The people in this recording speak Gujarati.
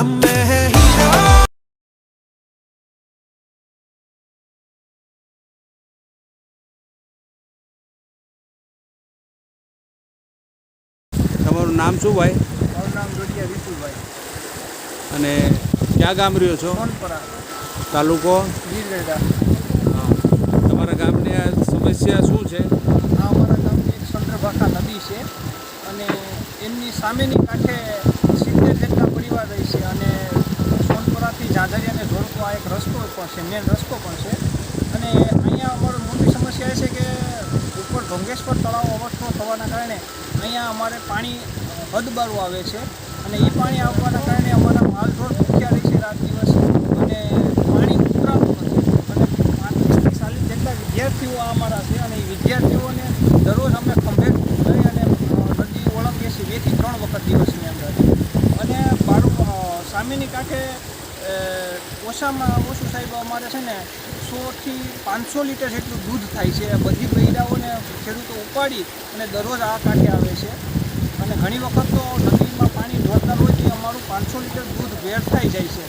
हम में है हीरा તમારું નામ શું ભાઈ મારું નામ જોડિયા વિપુલભાઈ અને ક્યાં ગામ રહ્યો છો સોનપરા તાલુકો ગીરગઢડા તમારા ગામની આ સમસ્યા શું છે આ અમારા ગામની એક ચંદ્રભાખા નદી છે અને એમની સામેની કાંઠે સિત્તેર જેટલા પરિવાર રહે છે અને સોનપરાથી અને ધોળકો આ એક રસ્તો પણ છે મેન રસ્તો પણ છે. અને અહીંયા અમારો મોટી સમસ્યા એ છે કે ઉપર ઢોંગેશ્વર તળાવ ઓવરફ્લો થવાના કારણે અહીંયા અમારે પાણી હદબારું આવે છે અને એ પાણી આવવાના કારણે અમારા માલઢોર ભૂખ્યા રહે છે રાત દિવસ અને પાણી ઉતરાતું નથી. અને પાંત્રીસથી ચાલીસ જેટલા વિદ્યાર્થીઓ અમારા છે અને એ વિદ્યાર્થીઓને દરરોજ અમે ખંભે લઈ અને નદી ઓળંગીએ છીએ. બેથી ત્રણ વખત દિવસની અંદર. સામેની કાંઠે ઓછામાં ઓછું સાહેબ અમારે છે ને સોથી પાંચસો લીટર જેટલું દૂધ થાય છે. બધી બૈરાઓને ખેડૂતો ઉપાડી અને દરરોજ આ કાંઠે આવે છે. અને ઘણી વખત તો નદીમાં પાણી ઢોળતા હોય તો અમારું પાંચસો લીટર દૂધ વેડફાઈ જાય છે.